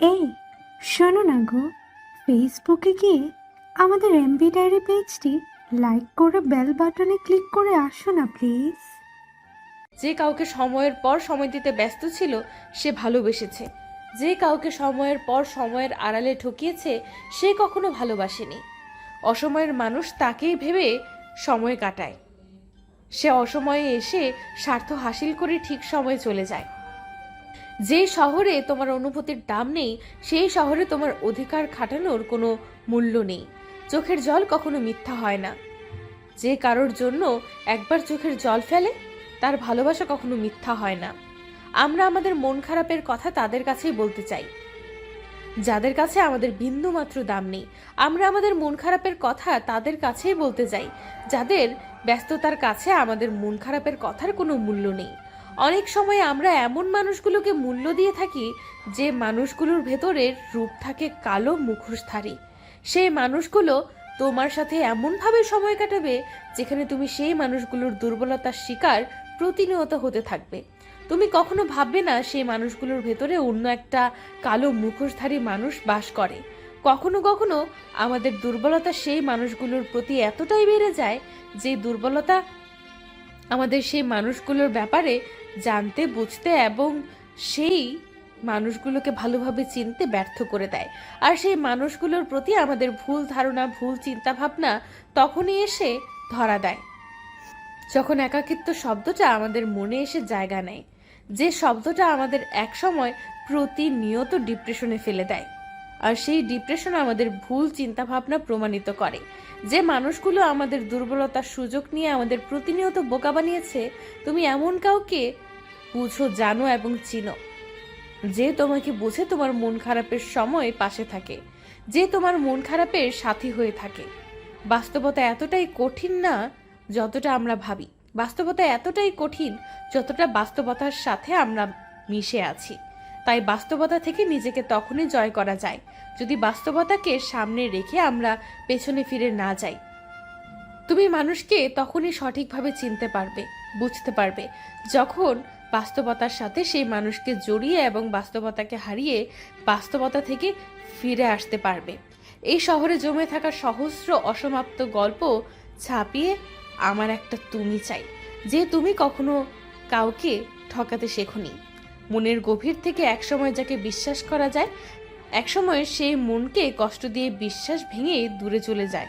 এই, শোনো না গো। ফেসবুকে গিয়ে আমাদের এমবি ডায়েরি পেজটি লাইক করে বেল বাটনে ক্লিক করে আসো না প্লিজ যে কাউকে সময়ের পর সময় দিতে ব্যস্ত ছিল, সে ভালোবেসেছে। যে কাউকে সময়ের পর সময়ের আড়ালে ঠকিয়েছে, সে কখনো ভালোবাসেনি। অসময়ের মানুষ তাকেই ভেবে সময় কাটায়। সে অসময়ে এসে স্বার্থ হাসিল করে ঠিক সময়ে চলে যায়। যে শহরে তোমার অনুভূতির দাম নেই, সেই শহরে তোমার অধিকার খাটানোর কোনো মূল্য নেই। চোখের জল কখনো মিথ্যা হয় না। যে কারোর জন্য একবার চোখের জল ফেলে, তার ভালোবাসা কখনো মিথ্যা হয় না। আমরা আমাদের মন খারাপের কথা তাদের কাছেই বলতে চাই। যাদের কাছে আমাদের বিন্দু মাত্র দাম নেই, আমরা আমাদের মন খারাপের কথা তাদের কাছেই বলতে চাই। যাদের ব্যস্ততার কাছে আমাদের মন খারাপের কথার কোনো মূল্য নেই। অনেক সময় আমরা এমন মানুষগুলোকে মূল্য দিয়ে থাকি যে মানুষগুলোর ভেতরের রূপ থাকে কালো মুখোশধারী। সেই মানুষগুলো তোমার সাথে এমনভাবে সময় কাটাবে যেখানে তুমি সেই মানুষগুলোর দুর্বলতার শিকার প্রতিনিয়ত হতে থাকবে। তুমি কখনো ভাববে না সেই মানুষগুলোর ভেতরে অন্য একটা কালো মুখোশধারী মানুষ বাস করে। কখনো কখনো আমাদের দুর্বলতা সেই মানুষগুলোর প্রতি এতটাই বেড়ে যায় যে দুর্বলতা আমাদের সেই মানুষগুলোর ব্যাপারে জানতে, বুঝতে এবং সেই মানুষগুলোকে ভালোভাবে চিনতে ব্যর্থ করে দেয়। আর সেই মানুষগুলোর প্রতি আমাদের ভুল ধারণা, ভুল চিন্তাভাবনা তখনই এসে ধরা দেয়। যখন একাকিত্ব শব্দটা আমাদের মনে এসে জায়গা নেয়, যে শব্দটা আমাদের একসময় প্রতিনিয়ত ডিপ্রেশনে ফেলে দেয়। আর সেই ডিপ্রেশন আমাদের ভুল চিন্তাভাবনা প্রমাণিত করে। যে মানুষগুলো আমাদের দুর্বলতার সুযোগ নিয়ে আমাদের প্রতিনিয়ত বোকা বানিয়েছে, তুমি এমন কাউকে বুঝো, জানো এবং চিনো। যে তোমাকে বুঝে তোমার মন খারাপের সময় পাশে থাকে, যে তোমার মন খারাপের সাথী হয়ে থাকে। বাস্তবতা এতটাই কঠিন না যতটা আমরা ভাবি। বাস্তবতা এতটাই কঠিন যতটা বাস্তবতার সাথে আমরা মিশে আছি। তাই বাস্তবতা থেকে নিজেকে তখনই জয় করা যায়, যদি বাস্তবতাকে সামনে রেখে আমরা পেছনে ফিরে না যাই। তুমি মানুষকে তখনই সঠিকভাবে চিনতে পারবে, বুঝতে পারবে, যখন বাস্তবতার সাথে সেই মানুষকে জড়িয়ে এবং বাস্তবতাকে হারিয়ে বাস্তবতা থেকে ফিরে আসতে পারবে। এই শহরে জমে থাকা সহস্র অসমাপ্ত গল্প ছাপিয়ে আমার একটা তুমি চাই, যে তুমি কখনো কাউকে ঠকাতে শেখনি। মনের গভীর থেকে একসময় যাকে বিশ্বাস করা যায়, একসময় সেই মনকে কষ্ট দিয়ে বিশ্বাস ভেঙে দূরে চলে যায়।